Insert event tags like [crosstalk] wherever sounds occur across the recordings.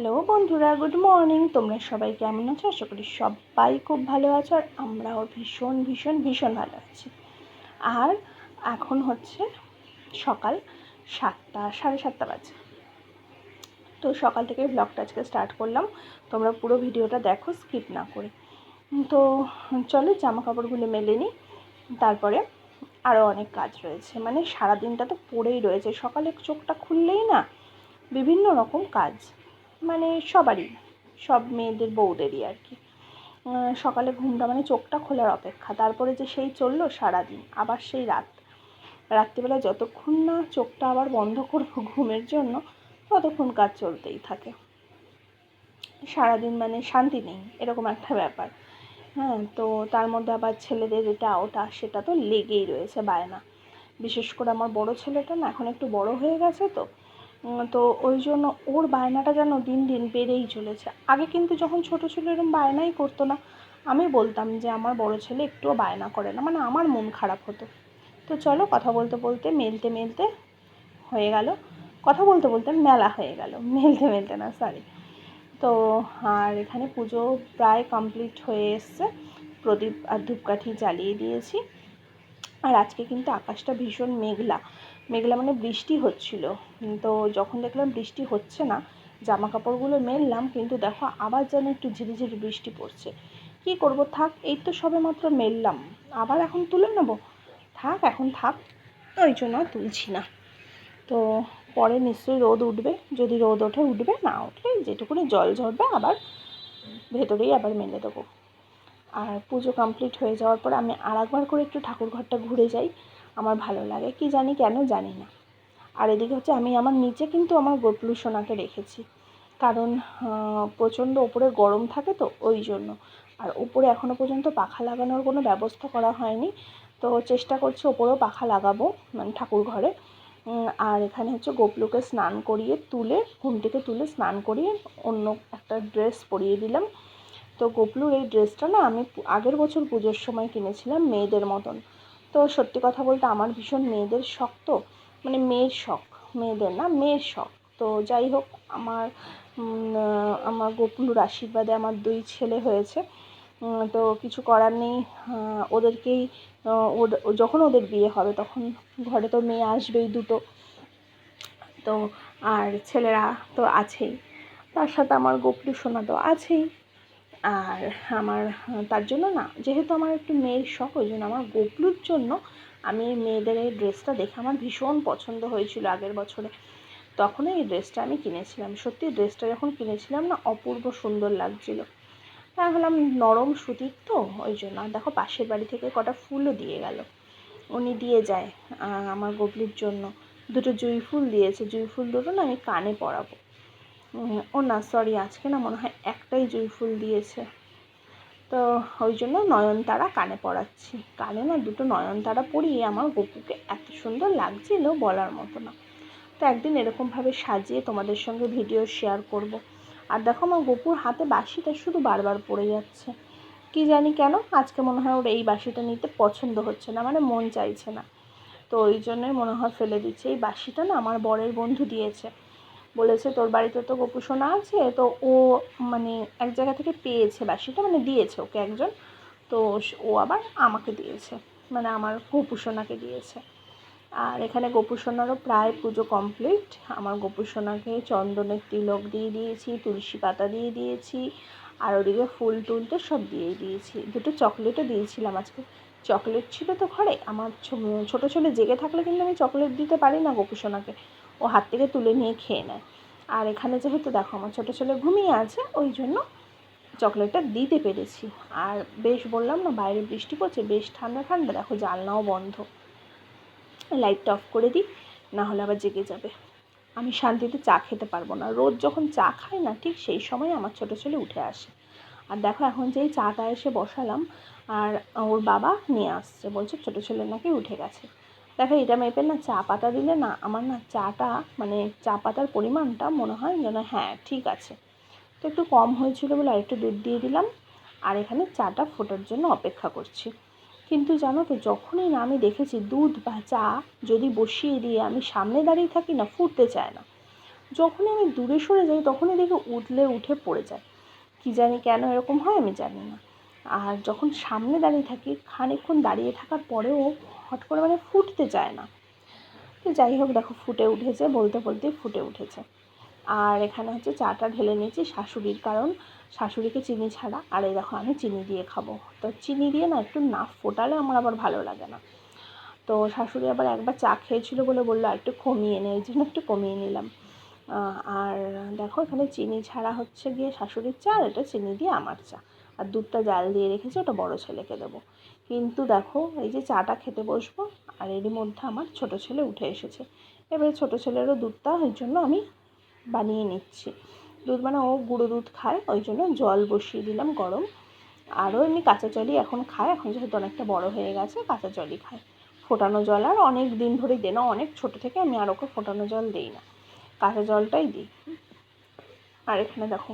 Hello বন্ধুরা good morning তোমরা সবাই কেমন আছো? আশা করি সবাই খুব ভালো আছো আর আমরাও ভীষণ ভীষণ ভীষণ ভালো আছি। আর এখন হচ্ছে সকাল সাতটা, সাড়ে সাতটা বাজে। তো সকাল থেকে ব্লগটা আজকে স্টার্ট করলাম। তোমরা পুরো ভিডিওটা দেখো স্কিপ না করে। তো চলো জামা কাপড়গুলো মেলে নিই। তারপরে আরও অনেক কাজ রয়েছে। মানে সারাদিনটা তো পড়েই রয়েছে। সকালে চোখটা খুললেই না, বিভিন্ন রকম কাজ। মানে সবারই, সব মেয়েদের বউদেরই আর কি। সকালে ঘুমটা মানে চোখটা খোলার অপেক্ষা। তারপরে যে সেই চলল সারাদিন, আবার সেই রাত। রাত্রিবেলা যতক্ষণ না চোখটা আবার বন্ধ করব ঘুমের জন্য, ততক্ষণ কাজ চলতেই থাকে। সারাদিন মানে শান্তি নেই, এরকম একটা ব্যাপার। হ্যাঁ তো তার মধ্যে আবার ছেলেদের এটা ওটা, সেটা তো লেগেই রয়েছে বায়না। বিশেষ করে আমার বড় ছেলেটা না, এখন একটু বড় হয়ে গেছে তো তো ওই জন্য ওর বায়নাটা যেন দিন দিন বেড়েই চলেছে। আগে কিন্তু যখন ছোটো ছিল এরকম বায়নাই করতো না, আমি বলতাম যে আমার বড় ছেলে একটুও বায়না করে না মানে আমার মন খারাপ হতো। তো চলো কথা বলতে বলতে মেলতে মেলতে হয়ে গেল। কথা বলতে বলতে মেলা হয়ে গেল। [laughs] মেলতে মেলতে না সরি তো আর এখানে পুজো প্রায় কমপ্লিট হয়ে এসছে। প্রদীপ আর ধূপকাঠি জ্বালিয়ে দিয়েছি। আর আজকে কিন্তু আকাশটা ভীষণ মেঘলা। মেঘলা মানে বৃষ্টি হচ্ছিল। তো যখন দেখলাম বৃষ্টি হচ্ছে না জামা কাপড়গুলো মেললাম, কিন্তু দেখো আবার যেন একটু ঝিরিঝিরি বৃষ্টি পড়ছে। কি করব? থাক, এই তো সবে মাত্র মেললাম। আবার এখন তুলে নেব? থাক, এখন থাক, ওই জন্য তুলছি না। তো পরে নিশ্চয়ই রোদ উঠবে। যদি রোদ ওঠে, উঠবে, না উঠলে যেটুকুনি জল ঝরবে, আবার ভেতরেই আবার মেলে দেবো। আর পুজো কমপ্লিট হয়ে যাওয়ার পর আমি আর একবার করে একটু ঠাকুর ঘরটা ঘুরে যাই। আমার ভালো লাগে, কি জানি কেন জানি না। আর এদিকে হচ্ছে আমি আমার নিচে কিন্তু আমার গোপলু সোনাকে রেখেছি। কারণ প্রচণ্ড ওপরে গরম থাকে তো ওই জন্য। আর উপরে এখনও পর্যন্ত পাখা লাগানোর কোনো ব্যবস্থা করা হয়নি। তো চেষ্টা করছি ওপরেও পাখা লাগাবো মানে ঠাকুর ঘরে। আর এখানে হচ্ছে গোপলুকে স্নান করিয়ে তুলে, ঘুম থেকে তুলে স্নান করিয়ে অন্য একটা ড্রেস পরিয়ে দিলাম। তো গোপলুর এই ড্রেসটা না আমি আগের বছর পুজোর সময় কিনেছিলাম মেয়েদের মতন। তো সত্যি কথা বলতে আমার ভীষণ মেয়েদের শখ তো মানে মেয়ের শখ, মেয়েদের না, মেয়ের শখ। তো যাই হোক, আমার আমার গোপলুর আশীর্বাদে আমার দুই ছেলে হয়েছে। তো কিছু করার নেই ওদেরকেই যখন ওদের বিয়ে হবে তখন ঘরে তো মেয়ে আসবেই দুটো। তো আর ছেলেরা তো আছেই, তার সাথে আমার গোপলু সোনা তো আছেই। আর আমার, তার জন্য না, যেহেতু আমার একটু মেয়ের শখ, ওই জন্য আমার গোপলুর জন্য আমি মেয়েদের এই ড্রেসটা দেখে আমার ভীষণ পছন্দ হয়েছিল আগের বছরে। তখন এই ড্রেসটা আমি কিনেছিলাম। সত্যি ড্রেসটা যখন কিনেছিলাম না, অপূর্ব সুন্দর লাগছিল। তাই হলাম নরম সুতির তো, ওই জন্য। দেখো, পাশের বাড়ি থেকে কটা ফুলও দিয়ে গেল। উনি দিয়ে যায় আমার গবলির জন্য। দুটো জুঁই ফুল দিয়েছে। জুঁই ফুল দুটো না আমি কানে পরাবো। ও না সরি আজকে না মনে হয় একটাই জুঁই ফুল দিয়েছে। তো ওই জন্য নয়নতারা কানে পড়াচ্ছি কানে না দুটো নয়নতারা পরিয়ে আমার গপুকে এত সুন্দর লাগছিল বলার মতো না। তো একদিন এরকমভাবে সাজিয়ে তোমাদের সঙ্গে ভিডিও শেয়ার করব। আর দেখো আমার গপুর হাতে বাসিটা শুধু বারবার পড়ে যাচ্ছে। কি জানি কেন, আজকে মনে হয় ওর এই বাসিটা নিতে পছন্দ হচ্ছে না মানে মন চাইছে না। তো ওই জন্যই মনে হয় ফেলে দিচ্ছে। এই বাসিটা না আমার বরের বন্ধু দিয়েছে। বলেছে, তোর বাড়িতে তো গোপু সোনা আছে, তো ও মানে এক জায়গা থেকে পেয়েছে বাসিটা মানে দিয়েছে ওকে একজন। তো ও আবার আমাকে দিয়েছে মানে আমার গোপু সোনাকে দিয়েছে। আর এখানে গোপু সোনারও প্রায় পুজো কমপ্লিট। আমার গোপু সোনাকে চন্দনের তিলক দিয়ে দিয়েছি, তুলসী পাতা দিয়ে দিয়েছি, আর ওদিকে ফুল টুল তো সব দিয়ে দিয়েছি। দুটো চকলেটও দিয়েছিলাম আজকে। চকলেট ছিল তো ঘরে, আমার ছোটো ছেলে জেগে থাকলে কিন্তু আমি চকলেট দিতে পারি না গোপু সোনাকে। ও হাত থেকে তুলে নিয়ে খেয়ে নেয়। আর এখানে যেহেতু দেখো আমার ছোটো ছেলে ঘুমিয়ে আছে, ওই জন্য চকলেটটা দিতে পেরেছি। আর বেশ বললাম না, বাইরে বৃষ্টি পড়ছে, বেশ ঠান্ডা ঠান্ডা, দেখো জানলাও বন্ধ। লাইটটা অফ করে দিই, না হলে আবার জেগে যাবে। আমি শান্তিতে চা খেতে পারব না। রোজ যখন চা খাই না, ঠিক সেই সময় আমার ছোটো ছেলে উঠে আসে। আর দেখো এখন যেই চাটা এসে বসালাম, আর ওর বাবা নিয়ে আসছে, বলছে ছোটো ছেলে নাকি উঠে গেছে। দেখো, এটা মেপে না, চা পাতা দিলে না আমার না চাটা মানে চা পাতার পরিমাণটা মনে হয় যেন হ্যাঁ ঠিক আছে। তো একটু কম হয়েছিল বলে আরেকটু দুধ দিয়ে দিলাম। আর এখানে চাটা ফোটার জন্য অপেক্ষা করছি। কিন্তু জানো তো, যখনই না আমি দেখেছি দুধ বা চা যদি বসিয়ে দিয়ে আমি সামনে দাঁড়িয়ে থাকি না, ফুটতে চায় না। যখনই আমি দূরে সরে যাই, তখনই দেখি উঠলে উঠে পড়ে যায়। কী জানি কেন এরকম হয় আমি জানি না। আর যখন সামনে দাঁড়িয়ে থাকি, খানিকক্ষণ দাঁড়িয়ে থাকার পরেও হট করে মানে ফুটতে চায় না। তো যাই হোক, দেখো ফুটে উঠেছে, বলতে বলতেই ফুটে উঠেছে। আর এখানে হচ্ছে চাটা ঢেলে নিয়েছি শাশুড়ির, কারণ শাশুড়িকে চিনি ছাড়া আর এই দেখো আমি চিনি দিয়ে খাব। তো চিনি দিয়ে না একটু না ফোটালে আমার আবার ভালো লাগে না। তো শাশুড়ি আবার একবার চা খেয়েছিল বলে বলল, আর একটু কমিয়ে নে। এই জন্য একটু কমিয়ে নিলাম। আর দেখো এখানে চিনি ছাড়া হচ্ছে গিয়ে শাশুড়ির চা আর এটা চিনি দিয়ে আমার চা। আর দুধটা জাল দিয়ে রেখেছি, ওটা বড় ছেলেকে দেবো। কিন্তু দেখো, এই যে চাটা খেতে বসবো, আর এরই মধ্যে আমার ছোট ছেলে উঠে এসেছে। এবারে ছোট ছেলেরও দুধটা ওই জন্য আমি বানিয়ে নিচ্ছি। দুধ মানে ও গুঁড়ো দুধ খায়, ওই জন্য জল বসিয়ে দিলাম গরম। আরও এমনি কাঁচা জলই এখন খায়, এখন যেহেতু অনেকটা বড় হয়ে গেছে, কাঁচা জলই খায়। ফোটানো জল, আর অনেক দিন ধরেই দেয় না, অনেক ছোট থেকে আমি আর ওকে ফোটানো জল দিই না। কাঁচা জলটাই দিই। আর এখানে দেখো,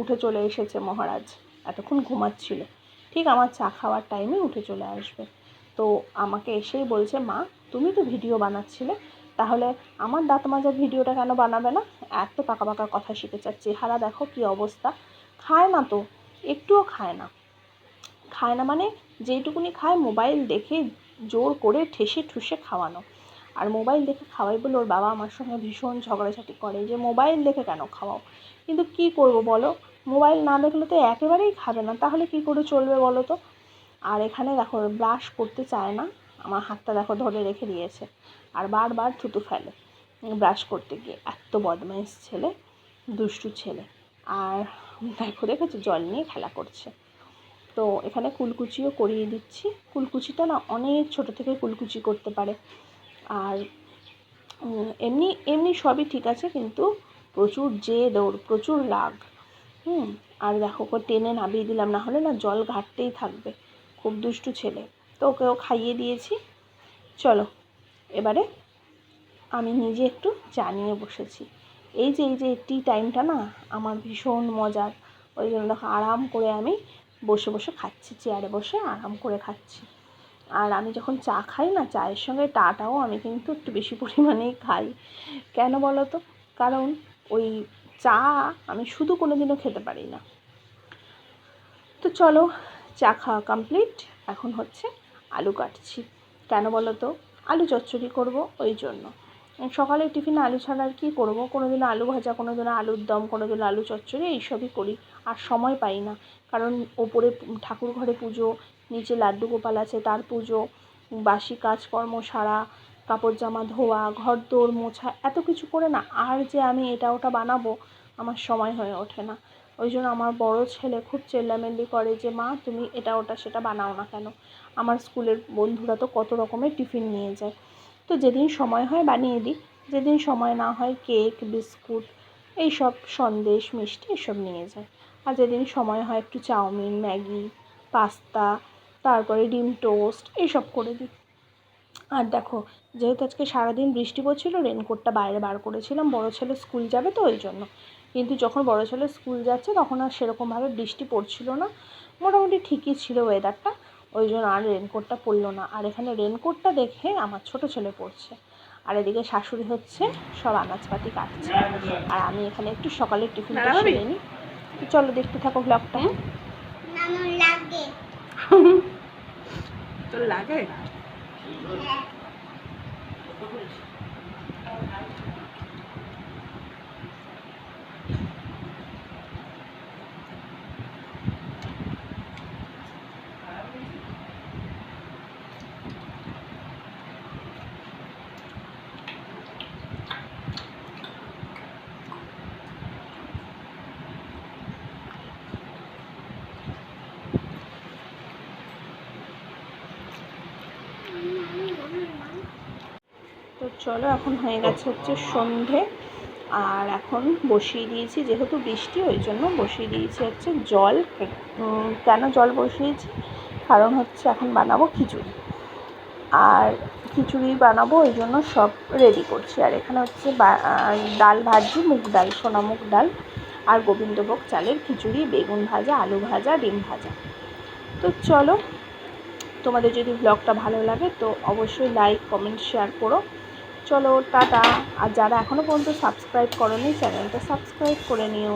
উঠে চলে এসেছে মহারাজ, এতক্ষণ ঘুমাচ্ছিল। ঠিক আমার চা খাওয়ার টাইমে উঠে চলে আসবে। তো আমাকে এসেই বলছে, মা, তুমি তো ভিডিও বানাচ্ছিলে, তাহলে আমার দাঁত মাজার ভিডিওটা কেন বানাবে না? এত পাকা পাকা কথা শিখেছে চেহারা দেখো কী অবস্থা। খায় না তো, একটুও খায় না। খায় না মানে যেইটুকুনি খায় মোবাইল দেখে জোর করে ঠেসে ঠুসে খাওয়ানো। আর মোবাইল দেখে খাওয়াই বলে ওর বাবা আমার সঙ্গে ভীষণ ঝগড়াঝাটি করে, যে মোবাইল দেখে কেন খাওয়াও? কিন্তু কি করব বলো? মোবাইল না দেখলে তো একেবারেই খাবে না। তাহলে কি করে চলবে বলো তো? আর এখানে দেখো, ব্রাশ করতে চায় না। আমার হাতটা দেখো ধরে রেখে দিয়েছে। আর বারবার থুতু ফেলে ব্রাশ করতে গিয়ে। এত বদমাইশ ছেলে, দুষ্টু ছেলে। আর দেখো, দেখেছ? জল নিয়ে খেলা করছে। তো এখানে কুলকুচিও করিয়ে দিচ্ছি। কুলকুচিটা না অনেক ছোট থেকে কুলকুচি করতে পারে। আর এমনি এমনি সবই ঠিক আছে, কিন্তু প্রচুর জেদ ওর, প্রচুর রাগ। হুম, আর দেখো ওকে টেনে নামিয়ে দিলাম, না হলে না জল ঘাটতেই থাকবে। খুব দুষ্টু ছেলে। তো ওকেও খাইয়ে দিয়েছি। চলো, এবারে আমি নিজে একটু চা নিয়ে বসেছি। এই যে এই যে টি টাইমটা না, আমার ভীষণ মজার। ওই জন্য দেখো আরাম করে আমি বসে বসে খাচ্ছি চেয়ারে বসে আরাম করে খাচ্ছি। আর আমি যখন চা খাই না, চায়ের সঙ্গে টাটাও আমি কিন্তু একটু বেশি পরিমাণেই খাই। কেন বলো তো? কারণ ওই চা আমি শুধু কোনো দিনও খেতে পারি না। তো চলো চা খাওয়া কমপ্লিট এখন হচ্ছে আলু কাটছি। কেন বলো তো? আলু চচ্চড়ি করব ওই জন্য। সকালে টিফিনে আলু ছাড়া আর কী করব? কোনো দিন আলু ভাজা কোনো দিন আলুর দম কোনো দিন আলু চচ্চড়ি, এইসবই করি। আর সময় পাই না। কারণ ওপরে ঠাকুর ঘরে পুজো, নিচে লাড্ডু গোপাল আছে তার পুজো, বাসি কাজকর্ম সারা কাপড় জামা ধোয়া ঘর দোর মোছা, এত কিছু করে না, আর যে আমি এটা ওটা বানাবো, আমার সময় হয়ে ওঠে না। ওই জন্য আমার বড় ছেলে খুব চেল্লামেল্লি করে যে, মা, তুমি এটা, ওটা, সেটা বানাও না কেন? আমার স্কুলের বন্ধুরা তো কত রকমের টিফিন নিয়ে যায়। তো যেদিন সময় হয় বানিয়ে দিই, যেদিন সময় না হয় কেক, বিস্কুট, এইসব সন্দেশ, মিষ্টি এসব নিয়ে যায়। আর যেদিন সময় হয় একটু চাউমিন, ম্যাগি, পাস্তা, তারপরে ডিম টোস্ট, এইসব করে দিই। আর দেখো যেহেতু আজকে সারাদিন বৃষ্টি পড়ছিলো রেনকোটটা বাইরে বার করেছিলাম বড় ছেলে স্কুল যাবে তো ওই জন্য। কিন্তু যখন বড় ছেলে স্কুল যাচ্ছে তখন আর সেরকমভাবে বৃষ্টি পড়ছিল না। মোটামুটি ঠিকই ছিল ওয়েদারটা ওই জন্য আর রেনকোটটা পরলো না। আর এখানে রেনকোটটা দেখে আমার ছোট ছেলে পড়ছে। আর এদিকে শাশুড়ি হচ্ছে সব আনাজপাতি কাটছে। আর আমি এখানে একটু সকালের টিফিনটা সেরে নিই। চলো দেখতে থাকো ব্লগটা লাগে। তোর লাগে? Yeah. চলো এখন হয়ে গেছে হচ্ছে সন্ধে। আর এখন বসিয়ে দিয়েছি যেহেতু বৃষ্টি ওই জন্য বসিয়ে দিয়েছি হচ্ছে জল। কেন জল বসিয়েছি কারণ হচ্ছে এখন বানাবো খিচুড়ি। আর খিচুড়ি বানাবো ওই জন্য সব রেডি করছি। আর এখানে হচ্ছে ডাল ভাজি মুগ ডাল সোনা মুগ ডাল আর গোবিন্দভোগ চালের খিচুড়ি বেগুন ভাজা আলু ভাজা ডিম ভাজা। তো চলো তোমাদের যদি ব্লগটা ভালো লাগে তো অবশ্যই লাইক কমেন্ট শেয়ার করো। চলো টাটা। আর যারা এখনও পর্যন্ত সাবস্ক্রাইব করনি চ্যানেলটা সাবস্ক্রাইব করে নিও।